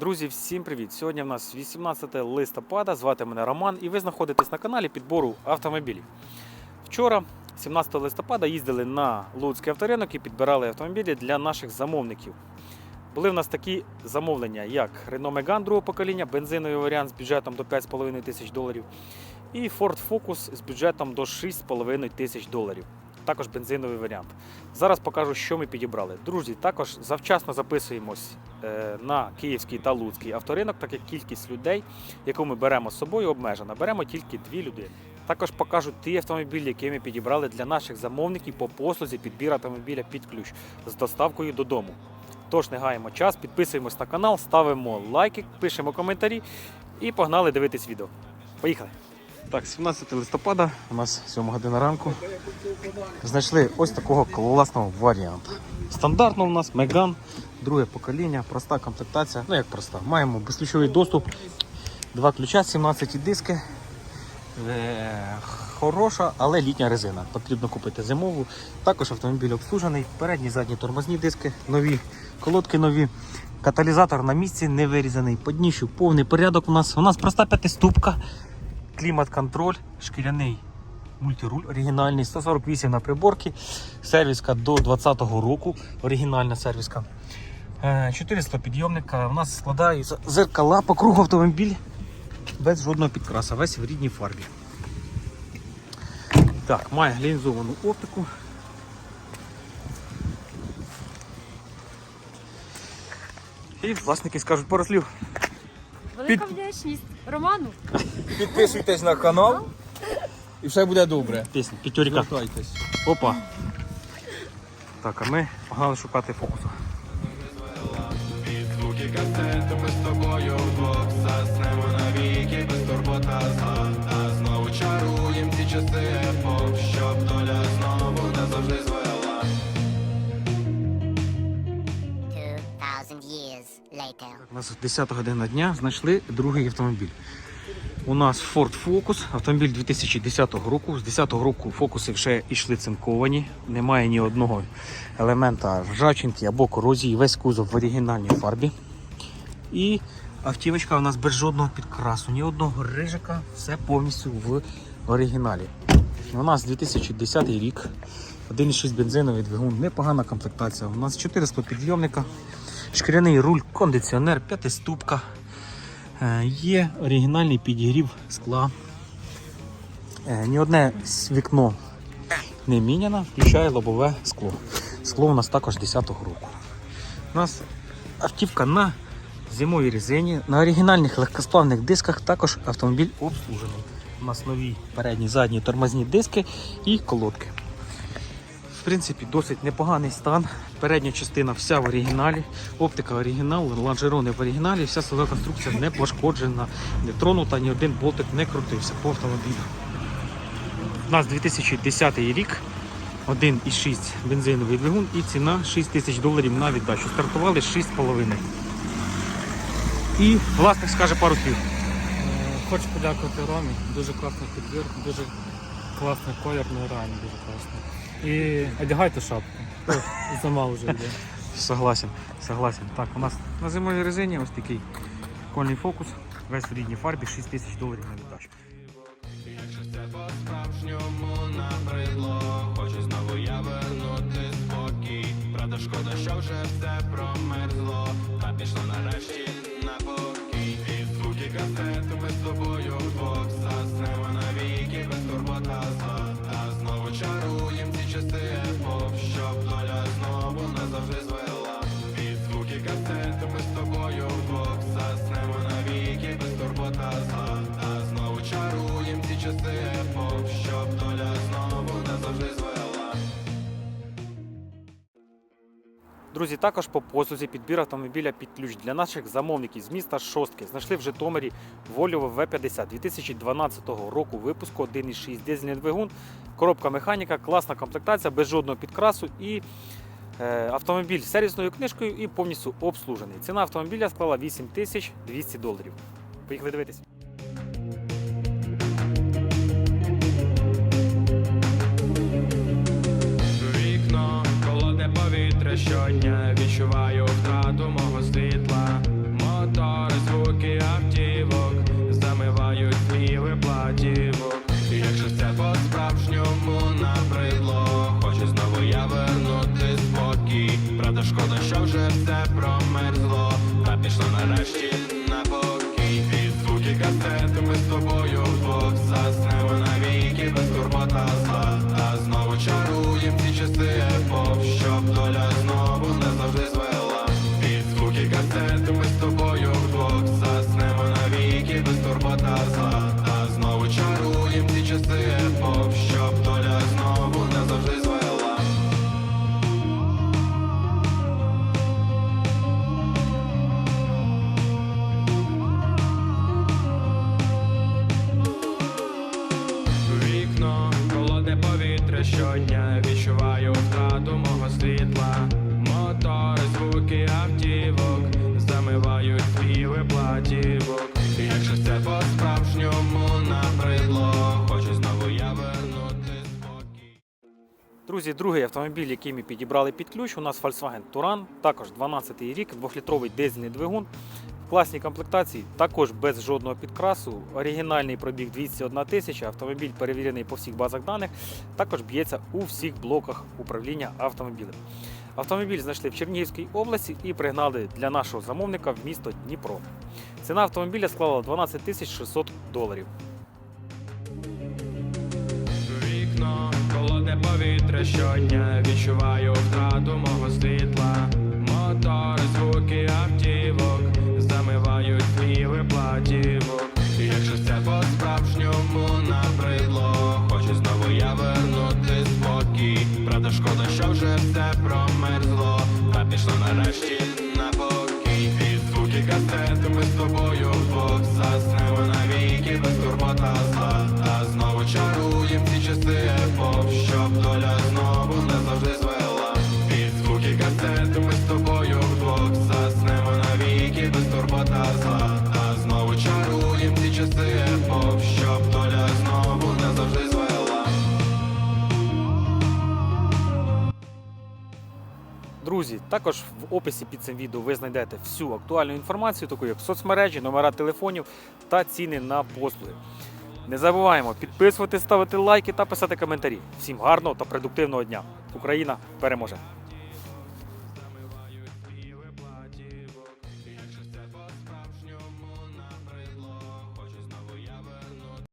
Друзі, всім привіт! Сьогодні в нас 18 листопада. Звати мене Роман, і ви знаходитесь на каналі підбору автомобілів. Вчора, 17 листопада, їздили на Луцький авторинок і підбирали автомобілі для наших замовників. Були в нас такі замовлення, як Renault Megane другого покоління, бензиновий варіант з бюджетом до 5,5 тисяч доларів, і Ford Focus з бюджетом до 6,5 тисяч доларів. Також бензиновий варіант. Зараз покажу, що ми підібрали. Друзі, також завчасно записуємось е, на Київський та Луцький авторинок, так як кількість людей, яку ми беремо з собою, обмежена. Беремо тільки дві людини. Також покажу ті автомобілі, які ми підібрали для наших замовників по послузі підбір автомобіля під ключ з доставкою додому. Тож не гаємо час, підписуємось на канал, ставимо лайки, пишемо коментарі і погнали дивитись відео. Поїхали! Так, 17 листопада, у нас 7 година ранку. Знайшли ось такого класного варіанта. Стандартно у нас Megane, друге покоління, проста комплектація. Ну як проста, маємо безключовий доступ, два ключа, 17 диски. Е, Хороша, але літня резина. Потрібно купити зимову. Також автомобіль обслужений. Передні, задні тормозні диски, нові, колодки нові. Каталізатор на місці не вирізаний. По дніщу повний порядок у нас. У нас проста п'ятиступка, клімат-контроль, шкіряний мультируль оригінальний, 148 на приборці, сервіска до 2020 року, оригінальна сервіска. Е, 400 підйомника. У нас складають зеркала по кругу автомобіль без жодного підкраса, весь в рідній фарбі. Так, має глінзовану оптику. І власники скажуть пару слів. Велика вдячність Роману. Підписуйтесь на канал і все буде добре. Пісня, п'ятюріка. Звертайтесь. Опа. Так, а ми погнали шукати. Звуки касету, ми з тобою вдвох заснемо навіки, без турбота зла знову чаруєм ці часи У нас 10 година дня знайшли другий автомобіль. У нас Ford Focus, автомобіль 2010 року. З 2010 року фокуси вже йшли цинковані, немає ні одного елемента ржачинки або корозії, весь кузов в оригінальній фарбі. І автівочка у нас без жодного підкрасу, ні одного рижика, все повністю в оригіналі. У нас 2010 рік, 1,6 бензиновий двигун, непогана комплектація. У нас 400 підйомника, шкіряний руль, кондиціонер, п'ятиступка. Е, Є оригінальний підігрів скла. Е, Ні одне вікно не міняно, включає лобове скло. Скло у нас також 10-го року. У нас автівка на зимовій резині, на оригінальних легкосплавних дисках також автомобіль обслужений. У нас нові передні задні тормозні диски і колодки. Принципі, досить непоганий стан. Передня частина вся в оригіналі, оптика оригінал, лонжерони в оригіналі, вся силова конструкція не пошкоджена, не тронута, ні один болтик не крутився по автомобілю. У нас 2010 рік, 1,6 бензиновий двигун і ціна 6 тисяч доларів на віддачу. Стартували 6,5. І власник скаже пару слів. Е, Хочу подякувати Ромі. Дуже класний підбір, дуже класний колір, ну реально дуже класний. І одягайте шапку. О, Зима вже йде. Согласен, согласен. Так, у нас на зимовій резині ось такий прикольний фокус. Весь в рідній фарбі 6 тисяч доларів на віддачу. Якщо це по-справжньому набридло Хочу знову я вернути спокій Правда, шкода, що вже все промерзло Та пішло нарешті на покій І звуки касету ми з тобою вдвох Заснемо навіки, без турбота зла А знову чаруєм часи епох Щоб доля знову назавжди звела І звуки касету ми з тобою вдвох Заснемо навіки, без турбота зла. А знову чаруєм ці часи епох Щоб доля знову назавжди звела Друзі, також по послузі підбір автомобіля під ключ для наших замовників з міста Шостки. Знайшли в Житомирі Volvo V50 2012 року випуску 1,6 дизельний двигун, коробка механіка, класна комплектація, без жодного підкрасу і е, автомобіль з сервісною книжкою і повністю обслужений. Ціна автомобіля склала 8200 доларів. Поїхали дивитись. Шкода, шкода, що вже все промерзло, та пішло нарешті на покій. Від звуки касети ми з тобою вдвох заснемо навіки без турбота зла Та знову чаруєм ці часи. Щодня Відчуваю втрату мого світла. Мотори, звуки автівок Замивають співи платівок. Якщо це по-справжньому набридло Хочу знову я вернути спокій. Друзі, другий автомобіль, який ми підібрали під ключ, у нас Volkswagen Touran, також 12-й рік, 2-літровий дизельний двигун. Класній комплектації, також без жодного підкрасу. Оригінальний пробіг 201 тисяча, автомобіль перевірений по всіх базах даних, також б'ється у всіх блоках управління автомобілем. Автомобіль знайшли в Чернігівській області і пригнали для нашого замовника в місто Дніпро. Ціна автомобіля склала 12 тисяч 600 доларів. Вікно, холодне повітря щодня Відчуваю втрату мого світла Мотори, звуки автівок по-справжньому набридло. Хочу знову я вернути спокій. Правда, шкода, що вже все промерзло. Та пішло нарешті на покій. І звуки касети ми з тобою вдвох Заснемо. Навіки без турбота зла. Та знову чаруєм ці часи епох Щоб доля Друзі, також в описі під цим відео ви знайдете всю актуальну інформацію, таку як соцмережі, номера телефонів та ціни на послуги. Не забуваємо підписувати, ставити лайки та писати коментарі. Всім гарного та продуктивного дня! Україна переможе!